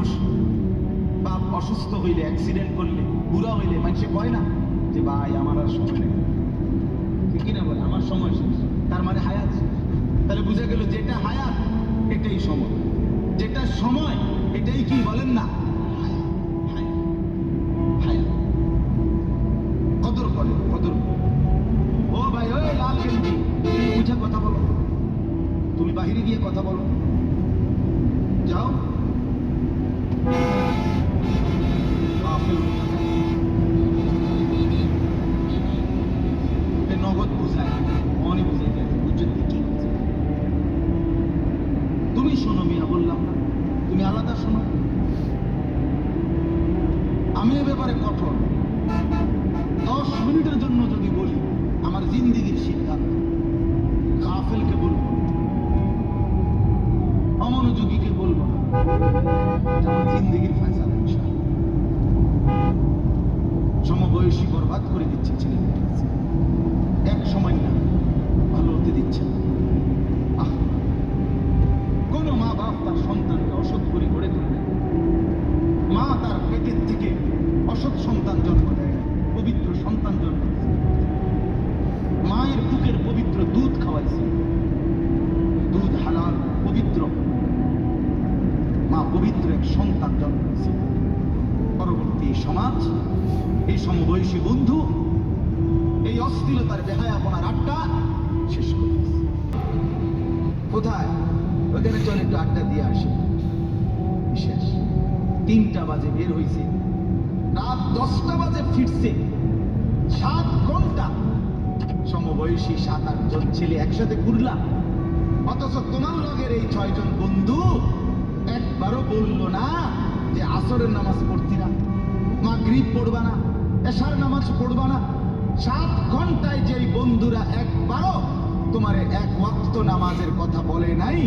মানুষ। বাপ অসুস্থ হইলে অ্যাক্সিডেন্ট করলে, বুড়া হইলে, মানুষে কয় না যে, ভাই, আমার আর সময় নেই। ঠিক কিনা বলে? আমার সময় শেষ। তার মানে হায়াত তাহলে বুঝা গেল যেটা হায়াত, এটাই সময়। যেটা সময়, এটাই কি বলেন না? কথা বলো। তুমি বাহিরে গিয়ে কথা বলো। যাও। নগদ বুঝায় মনে বুঝাই বুঝতে কি? তুমি শোনো মিয়া বললাম তুমি আলাদা শোনো আমি এ ব্যাপারে আমার জিন্দগির। সমবয়সী বরবাদ করে দিচ্ছে কাছে। এক সময় না ভালো হতে দিচ্ছে না। আহ কোন মা বাপ তার সন্তানকে অসৎ করে গড়ে তোলে না। মা তার পেটের থেকে অসৎ সন্তান জন্ম দেয় না। পবিত্র সন্তান জন্ম দিয়েছে। মায়ের বুকের পবিত্র দুধ খাওয়াইছে দুধ হালাল পবিত্র মা পবিত্র এক সন্তান জন্ম দিয়েছে পরবর্তী সমাজ, এই সমবয়সী বন্ধু, এই অস্থিরতার বেহায়াপনার আড্ডা শেষ করে কোথায়? ওখানে চল একটু আড্ডা দিয়ে আসি। শেষ তিনটা বাজে বের হইছে। রাত দশটা বাজে ফিরছে। সাত ঘণ্টা। সমবয়সী সাত আটজন ছেলে একসাথে ঘুরলাম। অথচ তোমার লগের এই ছয়জন বন্ধু একবারও বলল না যে আসরের নামাজ পড়তি না। মাগরিব পড়বা না এশার নামাজ পড়বা না। সাত ঘন্টায় যেই বন্ধুরা একবারও তোমার এক ওয়াক্ত নামাজের কথা বলে নাই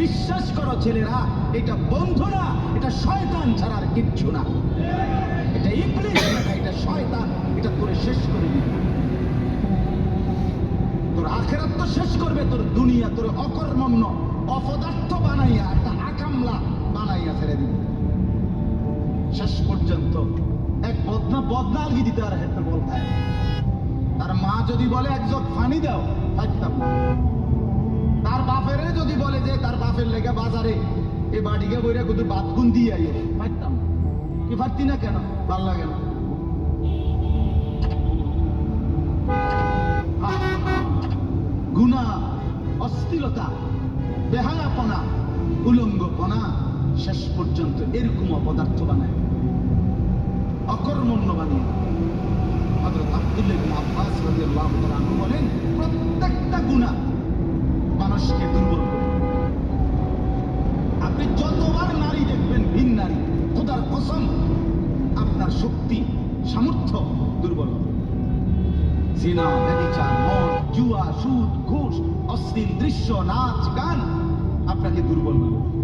বিশ্বাস করো ছেলেরা এটা বন্ধু না এটা শয়তান ছাড়া আর কিচ্ছু না। এটা না, এটা শয়তান এটা তোরে শেষ করে দিবে। তোর আখেরাত তো শেষ করবে তোর দুনিয়া তোর অকর্মণ্য অপদার্থ বানাইয়া একটা আকামলা ছেড়ে শেষ পর্যন্ত এক বদনা বদনা আলগি দিতে আর হেতে বল তার মা যদি বলে, এক জগ ফানি দাও থাকতাম তার বাপেরে যদি বলে যে, তার বাপের লেগে বাজারে এ বাড়িকে বইরা কত বাতগুন দিয়ে আইয়ে পারতাম কি পারতি না কেন? ভালো লাগে না। গুণা অস্থিরতা বেহায়াপনা, উলঙ্গপনা শেষ পর্যন্ত এরকম অপদার্থ বানায়। অকর্মণ্য বানিয়ে। ভিন নারী আপনার শক্তি, সামর্থ্য দুর্বল জুয়া, সুদ, ঘুষ, অশ্লীল দৃশ্য, নাচ, গান আপনাকে দুর্বল বানাবে।